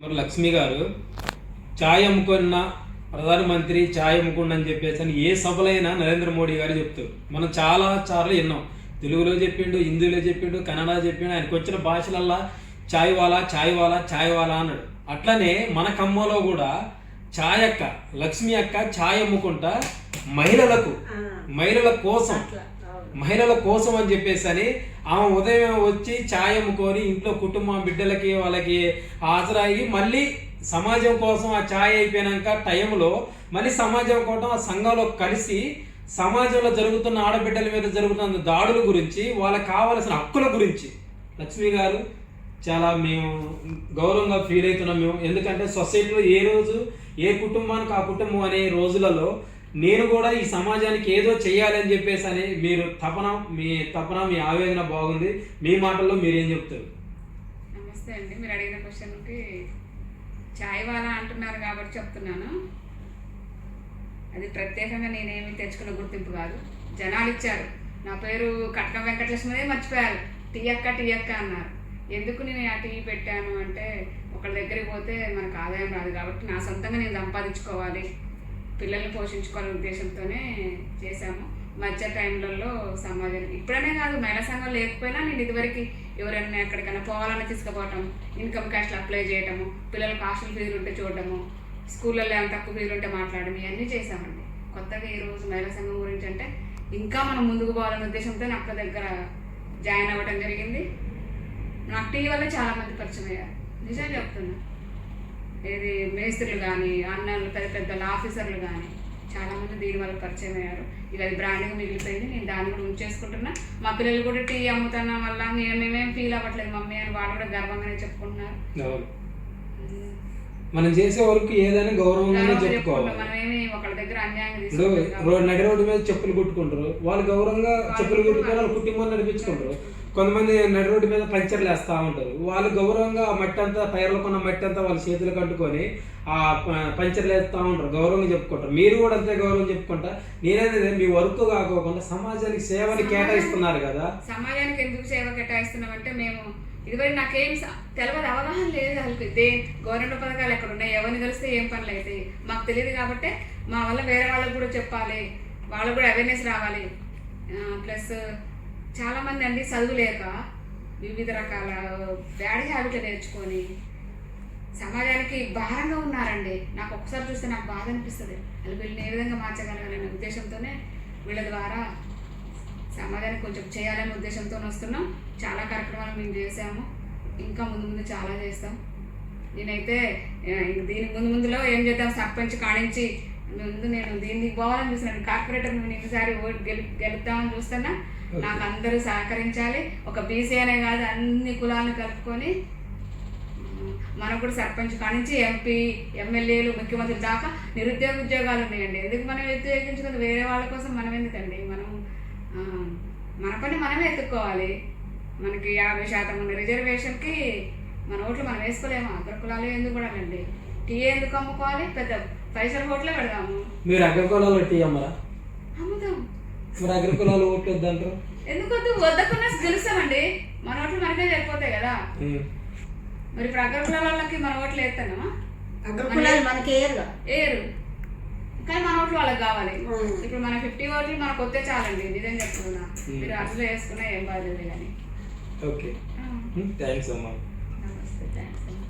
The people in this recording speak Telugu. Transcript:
మరి లక్ష్మి గారు ఛాయ్ అమ్ముకున్న ప్రధానమంత్రి ఛాయ్ అమ్ముకున్న అని చెప్పేసి అని ఏ సభలైనా నరేంద్ర మోడీ గారు చెప్తారు. మనం చాలా సార్లు విన్నాం. తెలుగులో చెప్పిండు హిందీలో చెప్పిండు కన్నడ చెప్పిండు ఆయనకు వచ్చిన భాషలల్లా ఛాయ్ వాలా ఛాయ్ వాలా ఛాయ్ వాలా అన్నాడు. అట్లనే మన కమ్మలో కూడా ఛాయ్ అక్క లక్ష్మి అక్క ఛాయ్ అమ్ముకుంటా మహిళలకు మహిళల కోసం మహిళల కోసం అని చెప్పేసి అని ఆమె ఉదయం వచ్చి ఛాయ్ అమ్ముకొని ఇంట్లో కుటుంబం బిడ్డలకి వాళ్ళకి హాజరయ్యి మళ్ళీ సమాజం కోసం ఆ ఛాయ్ అయిపోయినాక టైంలో మళ్ళీ సమాజం కోసం ఆ సంఘంలో కలిసి సమాజంలో జరుగుతున్న ఆడబిడ్డల మీద జరుగుతున్న దాడుల గురించి వాళ్ళకి కావాల్సిన హక్కుల గురించి. లక్ష్మి గారు చాలా మేము గౌరవంగా ఫీల్ అవుతున్నాం మేము. ఎందుకంటే సొసైటీలో ఏ రోజు ఏ కుటుంబానికి ఆ కుటుంబం అనే రోజులలో నేను కూడా ఈ సమాజానికి ఏదో చేయాలని చెప్పేసి అని మీరు తపన మీ తపన మీ ఆవేదన బాగుంది. మీ మాటల్లో మీరేం చెప్తారు? నమస్తే అండి. మీరు అడిగిన క్వశ్చన్కి చాయ్ వాలా అంటున్నారు కాబట్టి చెప్తున్నాను. అది ప్రత్యేకంగా నేనేమి తెచ్చుకున్న గుర్తింపు కాదు. జనాలు ఇచ్చారు. నా పేరు కట్కం వెంకటలక్ష్మదే మర్చిపోయారు. టీ అక్క టీ అక్క అన్నారు. ఎందుకు నేను ఆ టీ పెట్టాను అంటే ఒకళ్ళ దగ్గరికి పోతే మనకు ఆదాయం రాదు కాబట్టి నా సొంతంగా నేను సంపాదించుకోవాలి. పిల్లల్ని పోషించుకోవాలనే ఉద్దేశంతోనే చేశాము. మధ్య టైంలలో సమాజం ఇప్పుడనే కాదు మహిళా సంఘం లేకపోయినా నేను ఇదివరకు ఎవరైనా ఎక్కడికైనా పోవాలని తీసుకుపోవటం ఇన్కమ్ క్యాష్లు అప్లై చేయడము పిల్లలకు హాస్టల్ ఫీజులు ఉంటే చూడటము స్కూళ్ళల్లో ఏమైనా తక్కువ ఫీజులు ఉంటే మాట్లాడడం ఇవన్నీ చేశామండి. కొత్తగా ఈ రోజు మహిళా సంఘం గురించి అంటే ఇంకా మనం ముందుకు పోవాలనే ఉద్దేశంతో అక్క దగ్గర జాయిన్ అవ్వడం జరిగింది. నాకు టీ వల్ల చాలా మంది పరిచయం అయ్యారు. నిజం చెప్తున్నా. ఏది మేస్త్రులు కానీ అన్నలు పెద్ద పెద్ద ఆఫీసర్లు కానీ చాలా మంది దీని వల్ల పరిచయం అయ్యారు. ఇక అది బ్రాండ్గా మిగిలిపోయింది. నేను దాన్ని కూడా ఉంచేసుకుంటున్నా. మా పిల్లలు కూడా టీ అమ్ముతున్న వల్ల మేమేం ఫీల్ అవ్వట్లేదు మమ్మీ అని వాళ్ళు కూడా గర్వంగానే చెప్పుకుంటున్నారు. మనం చేసే వరకు ఏదైనా గౌరవంగానే గర్వంగా చెప్పుకోవాలి. ఇప్పుడు రోడ్ నడి రోడ్డు మీద చెప్పులు కుట్టుకుంటారు. వాళ్ళు గౌరవంగా చెప్పులు కుట్టుకొని వాళ్ళ కుటుంబాన్ని నడిపించుకుంటారు. కొంతమంది నడి రోడ్డు మీద పంచర్లు వేస్తూ ఉంటారు. వాళ్ళు గౌరవంగా ఆ మట్టి అంతా పైర్లు కొన్న మట్టి అంతా వాళ్ళ చేతులు కట్టుకొని ఆ పంచర్లు వేస్తూ ఉంటారు. గౌరవంగా చెప్పుకుంటారు. మీరు కూడా అంతే గౌరవం చెప్పుకుంటా. నేనేది మీ వర్క్ కాకోకుండా సమాజానికి సేవని కేటాయిస్తున్నారు కదా. సమాజానికి ఎందుకు సేవ కేటాయిస్తున్నామంటే మేము ఇదివరకు నాకేం స- తెలియదు అవగాహన లేదు అసలు. ఇదే గవర్నమెంట్ పథకాలు ఎక్కడ ఉన్నాయి? ఎవరిని కలిస్తే ఏం పనులు అవుతాయి మాకు తెలియదు కాబట్టి మా వల్ల వేరే వాళ్ళకు కూడా చెప్పాలి. వాళ్ళకు కూడా అవేర్నెస్ రావాలి. ప్లస్ చాలామంది అండి చదువు లేక వివిధ రకాల బ్యాడ్ హ్యాబిట్లు నేర్చుకొని సమాజానికి భారంగా ఉన్నారండి. నాకు ఒకసారి చూస్తే నాకు బాధ అనిపిస్తుంది. వాళ్ళు వీళ్ళని ఏ విధంగా మార్చగలగాలనే ఉద్దేశంతోనే వీళ్ళ ద్వారా సమాజానికి కొంచెం చేయాలనే ఉద్దేశంతో వస్తున్నాం. చాలా కార్యక్రమాలు మేము చేసాము ఇంకా ముందు ముందు చాలా చేస్తాం. నేనైతే దీని ముందు ముందులో ఏం చేద్దాం సర్పంచ్ కానించి ముందు నేను దీన్ని పోవాలని చూస్తున్నాను కార్పొరేటర్ నేను ఈసారి ఓటు గెలు గెలుద్దామని చూస్తున్నా. నాకు అందరూ సహకరించాలి. ఒక బీసీ అనే కాదు అన్ని కులాలను కలుపుకొని మనకు కూడా సర్పంచ్ కానించి ఎంపీ ఎమ్మెల్యేలు ముఖ్యమంత్రి దాకా నిరుద్యోగ ఉద్యోగాలు ఉన్నాయండి. ఎందుకు మనం ఉద్యోగించుకుంది వేరే వాళ్ళ కోసం మనం ఎందుకండి? మనం మన పని మనమే ఎత్తుక్కోవాలి. మనకి యాభై శాతం ఉన్న రిజర్వేషన్కి మన ఓట్లు మనం వేసుకోలేము. అగ్ర కులాలు ఎందుకు కూడా అండి టీ ఎందుకు అమ్ముకోవాలి? పెద్ద పైసలు ఓట్లే పెడదాము. మీరు అగ్రకులాలు టీ అమ్మరా? అమ్ముదాం మరి అగ్రకులాలు ఓట్లు వద్దంటారు? ఎందుకు వద్దు వద్దకున్నా గెలుస్తామండి. మన ఓట్లు మనకే సరిపోతాయి కదా. మరి ఇప్పుడు అగ్ర కులాల వాళ్ళకి మన ఓట్లు వేస్తానమా? అగ్రకులాలు మనకి ఏరుగా ఏరు కానీ మన అలా కావాలి. ఇప్పుడు మన ఫిఫ్టీ ఓట్లు మనకు వస్తే చాలండి నిజం చెప్తున్నా. మీరు అర్జులో వేసుకున్నా ఏం బాధ్యత కానీ. ఓకే. థ్యాంక్స్ అమ్మా. నమస్తే థ్యాంక్స్